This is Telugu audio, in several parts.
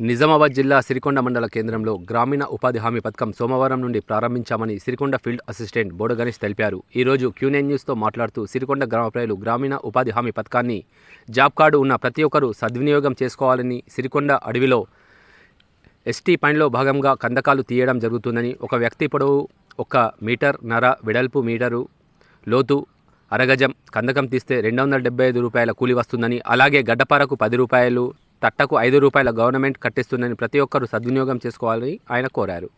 నిజామాబాద్ జిల్లా సిరికొండ మండల కేంద్రంలో గ్రామీణ ఉపాధి హామీ పథకం సోమవారం నుండి ప్రారంభించామని సిరికొండ ఫీల్డ్ అసిస్టెంట్ బోడ గణేష్ తెలిపారు. ఈరోజు క్యూనైన్ న్యూస్తో మాట్లాడుతూ సిరికొండ గ్రామ ప్రజలు గ్రామీణ ఉపాధి హామీ పథకాన్ని జాబ్ కార్డు ఉన్న ప్రతి ఒక్కరూ సద్వినియోగం చేసుకోవాలని సిరికొండ అడవిలో ఎస్టీ పనిలో భాగంగా కందకాలు తీయడం జరుగుతుందని ఒక వ్యక్తి పొడవు ఒక మీటర్ నర వెడల్పు మీటరు లోతు అరగజం కందకం తీస్తే రెండు వందల డెబ్బై ఐదు రూపాయల కూలి వస్తుందని అలాగే గడ్డపారకు పది రూపాయలు తట్టకు ఐదు రూపాయల గవర్నమెంట్ కట్టిస్తుందని ప్రతి ఒక్కరూ సద్వినియోగం చేసుకోవాలని ఆయన కోరారు.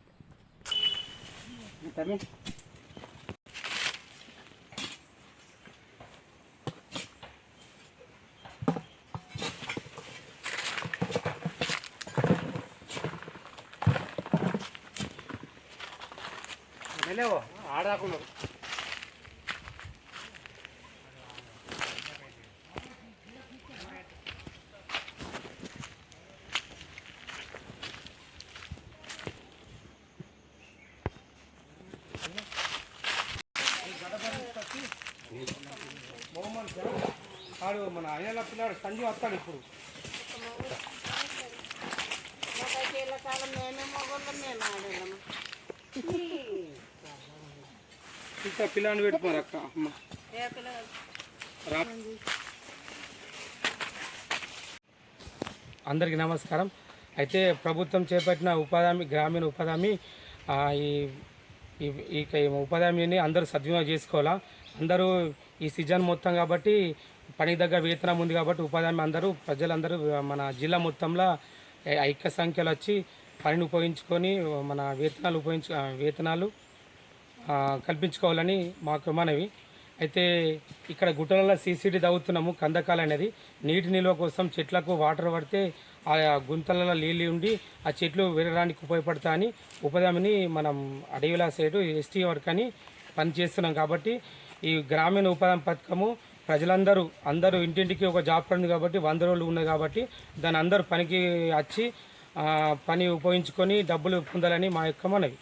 ఆడాకుండా ఆడు మన అయ్యల పిల్లాడు సంజీవ్ వస్తాడు ఇప్పుడు ఇంకా పిల్లాన్ని పెట్టుకోరు అక్క అమ్మ అందరికీ నమస్కారం. అయితే ప్రభుత్వం చేపట్టిన ఉపాధి హామీ గ్రామీణ ఉపాధి హామీ ఈ ఈ- ఉపాధి హామీని అందరూ సద్వినియోగం చేసుకోవాలా? అందరూ ఈ సీజన్ మొత్తం కాబట్టి పని దగ్గర వేతనం ఉంది కాబట్టి ఉపాధి హామీ అందరూ ప్రజలందరూ మన జిల్లా మొత్తంలో ఐక్య సంఖ్యలో వచ్చి పనిని ఉపయోగించుకొని మన వేతనాలు ఉపయోగించు వేతనాలు కల్పించుకోవాలని మాకు మనవి. అయితే ఇక్కడ గుట్టలలో సీసీడీ తవ్వుతున్నాము కందకాలు అనేది నీటి నిల్వ కోసం చెట్లకు వాటర్ పడితే ఆ గుంతలలో నీళ్ళు ఉండి ఆ చెట్లు విరగడానికి ఉపయోగపడతా అని ఉపాధిని మనం అడవిలా సైడు ఎస్టీ వర్క్ అని పని చేస్తున్నాం కాబట్టి ఈ గ్రామీణ ఉపాధి పథకము ప్రజలందరూ అందరూ ఇంటింటికి ఒక జాబ్ పడింది కాబట్టి వంద రోజులు ఉన్నాయి కాబట్టి దాని అందరూ పనికి వచ్చి పని ఉపయోగించుకొని డబ్బులు పొందాలని మా యొక్క మనవి.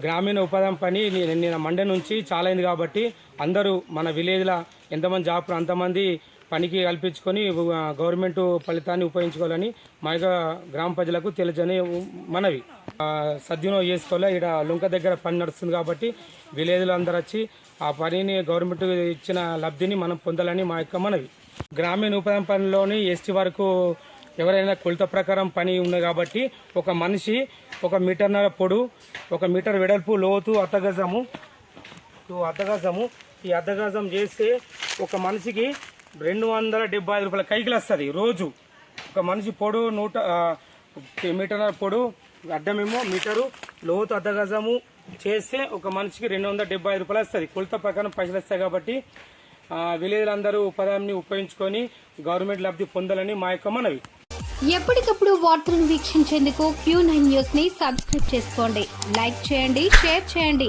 గ్రామీణ ఉపాధి పని నేను మండే నుంచి చాలా అయింది కాబట్టి అందరూ మన విలేజ్లో ఎంతమంది జాబ్ అంతమంది పనికి కల్పించుకొని గవర్నమెంట్ ఫలితాన్ని ఉపయోగించుకోవాలని మా యొక్క గ్రామ ప్రజలకు తెలియజని మనవి. సద్వినియోగం చేసుకోవాలి? ఇక్కడ లుంక దగ్గర పని నడుస్తుంది కాబట్టి విలేజ్లో అందరూ వచ్చి ఆ పనిని గవర్నమెంట్ ఇచ్చిన లబ్ధిని మనం పొందాలని మా యొక్క మనవి. గ్రామీణ ఉపాధి పనిలోని ఎస్టీ వరకు ఎవరైనా కొలత ప్రకారం పని ఉంది కాబట్టి ఒక మనిషి ఒక మీటర్న్నర పొడు ఒక మీటర్ వెడల్పు లోతు అర్ధగజము అర్ధగజము ఈ అర్ధగజం చేస్తే ఒక మనిషికి రెండు వందల డెబ్బై ఐదు రూపాయల కైకిలు వస్తుంది రోజు. ఒక మనిషి పొడు నూట మీటర్ పొడు అడ్డమేమో మీటరు లోతు అర్ధగజము చేస్తే ఒక మనిషికి రెండు వందల డెబ్బై ఐదు రూపాయలు వస్తుంది. కొలత ప్రకారం పైసలు వస్తాయి కాబట్టి విలేజ్లందరూ ఉపాధిని ఉపయోగించుకొని గవర్నమెంట్ లబ్ధి పొందాలని మా యొక్క మనవి. ఎప్పటికప్పుడు వార్తలను వీక్షించేందుకు క్యూ నైన్ న్యూస్ని సబ్స్క్రైబ్ చేసుకోండి. లైక్ చేయండి షేర్ చేయండి.